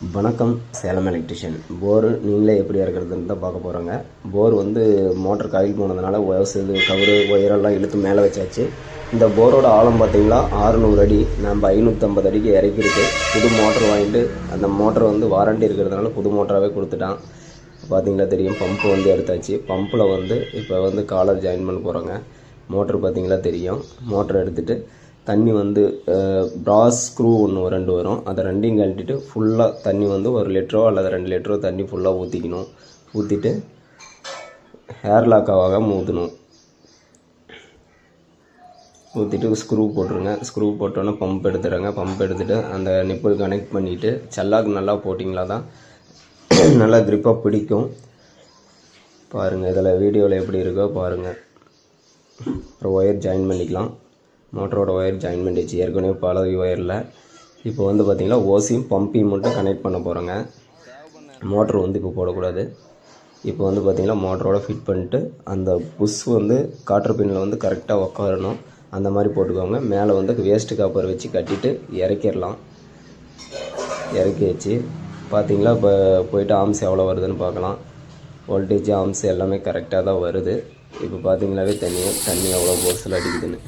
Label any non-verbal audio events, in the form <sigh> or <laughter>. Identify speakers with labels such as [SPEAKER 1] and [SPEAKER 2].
[SPEAKER 1] வணக்கம் சேலம் எலக்ட்ரிஷியன் போர் நீங்களே எப்படி இறக்குறதுன்னு தான் பார்க்க போகிறோங்க போர் வந்து மோட்டர் காயில் போனதுனால ஒயர்ஸ் இது கவரு ஒயரெல்லாம் இழுத்து மேலே வச்சாச்சு. இந்த போரோட ஆழம் பார்த்தீங்களா? 600 அடி நம்ம ஐநூற்றம்பது அடிக்கு இறக்கிருக்கு. புது மோட்டர் வாங்கிட்டு அந்த மோட்டர் வந்து வாரண்டி இருக்கிறதுனால புது மோட்டராகவே கொடுத்துட்டான். பார்த்தீங்களா? தெரியும் பம்பு வந்து எடுத்தாச்சு. பம்பில் வந்து இப்போ வந்து காலர் ஜாயின் பண்ண போகிறோங்க மோட்ரு பார்த்தீங்களா? தெரியும். மோட்டர் எடுத்துகிட்டு தண்ணி வந்து ப்ராஸ் ஸ்க்ரூ ஒன்று ரெண்டு வரும். அதை ரெண்டையும் கழட்டிட்டு ஃபுல்லாக தண்ணி வந்து ஒரு லிட்டரோ அல்லது ரெண்டு லிட்டரோ தண்ணி ஃபுல்லாக ஊற்றிக்கணும் ஊற்றிட்டு ஹேர் லாக்காவாக ஊற்றணும் ஊற்றிட்டு ஸ்க்ரூ போட்டுருங்க. ஸ்க்ரூ போட்டோன்னே பம்ப் எடுத்துடுங்க. பம்ப் எடுத்துகிட்டு அந்த நிப்பிள் கனெக்ட் பண்ணிவிட்டு செல்லாக்கு நல்லா போட்டிங்களா தான் <clears throat> நல்லா க்ரிப்பாக பிடிக்கும். பாருங்கள் இதில் வீடியோவில் எப்படி இருக்கோ பாருங்கள் அப்புறம் ஒயர் ஜாயின் பண்ணிக்கலாம். மோட்டரோட ஒயர் ஜாயின் பண்ணிடுச்சு ஏற்கனவே பழகி ஒயரில். இப்போ வந்து பார்த்திங்கன்னா ஓசியும் பம்பையும் மட்டும் கனெக்ட் பண்ண போகிறோங்க மோட்ரு வந்து இப்போ போடக்கூடாது. இப்போ வந்து பார்த்திங்கன்னா மோட்டரோட ஃபிட் பண்ணிட்டு அந்த புஷ் வந்து காற்று பின்னில் வந்து கரெக்டாக உக்காரணும். அந்த மாதிரி போட்டுக்கோங்க. மேலே வந்து வேஸ்ட்டு காப்பர் வச்சு கட்டிட்டு இறக்கிடலாம். இறக்கி வச்சு பார்த்திங்களா இப்போ போயிட்டு ஆம்ஸ் எவ்வளோ வருதுன்னு பார்க்கலாம் வோல்டேஜ் ஆம்ஸ் எல்லாமே கரெக்டாக தான் வருது. இப்போ பார்த்திங்கனாவே தண்ணி தண்ணி எவ்வளோ போர்ஸில் அடிக்குதுன்னு.